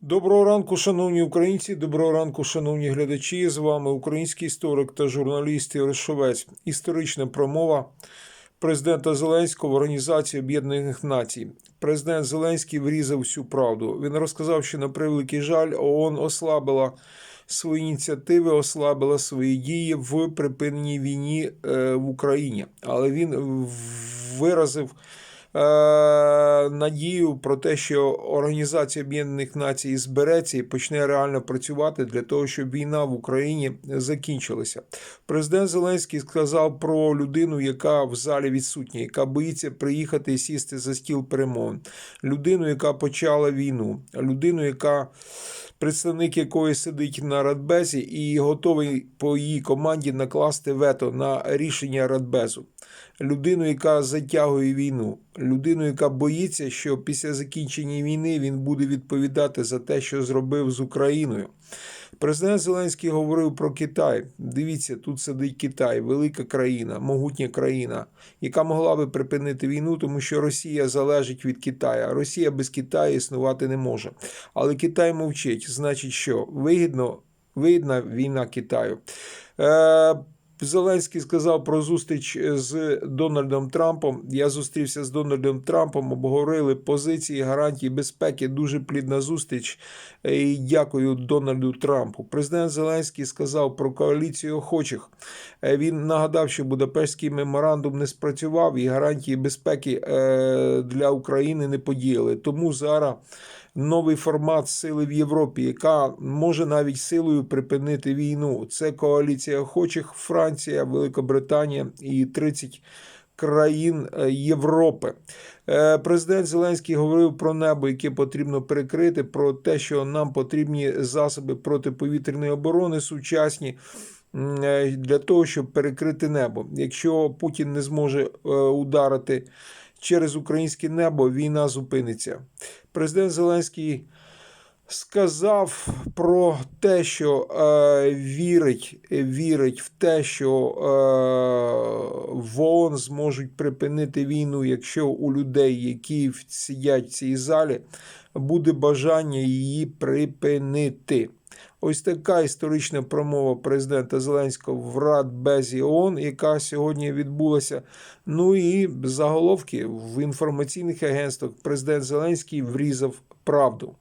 Доброго ранку, шановні українці, доброго ранку, шановні глядачі. З вами український історик та журналіст Ігор Історична промова президента Зеленського в Організації Об'єднаних Націй. Президент Зеленський врізав всю правду. Він розказав, що на превеликий жаль ООН ослабила свої ініціативи, ослабила свої дії в припиненні війні е, в Україні. Але він виразив надію про те, що Організація Об'єднаних Націй збереться і почне реально працювати для того, щоб війна в Україні закінчилася. Президент Зеленський сказав про людину, яка в залі відсутня, яка боїться приїхати і сісти за стіл перемовин, людину, яка почала війну, людину, яка представник якої сидить на Радбезі і готовий по її команді накласти вето на рішення Радбезу. Людину, яка затягує війну, людину, яка боїться, що після закінчення війни він буде відповідати за те, що зробив з Україною. Президент Зеленський говорив про Китай. Дивіться, тут сидить Китай, велика країна, могутня країна, яка могла би припинити війну, тому що Росія залежить від Китаю. Росія без Китаю існувати не може. Але Китай мовчить. Значить, що вигідно, вигідна війна Китаю. Е, Зеленський сказав про зустріч з Дональдом Трампом. Я зустрівся з Дональдом Трампом, обговорили позиції гарантії безпеки. Дуже плідна зустріч. І дякую Дональду Трампу. Президент Зеленський сказав про коаліцію охочих. Е, Він нагадав, що Будапештський меморандум не спрацював і гарантії безпеки е, для України не подіяли. Тому зараз новий формат сили в Європі, яка може навіть силою припинити війну. Це коаліція охочих Франція, Великобританія і 30 країн е, Європи. Е, Президент Зеленський говорив про небо, яке потрібно перекрити, про те, що нам потрібні засоби протиповітряної оборони сучасні. е, Для того щоб перекрити небо, якщо Путін не зможе ударити через українське небо, війна зупиниться. Президент Зеленський сказав про те, що е, вірить, вірить в те, що е, в зможуть припинити війну, якщо у людей, які сидять в цій залі, буде бажання її припинити. Ось така історична промова президента Зеленського в Радбезі ООН, яка сьогодні відбулася. Ну і заголовки в інформаційних агентствах президент Зеленський врізав правду.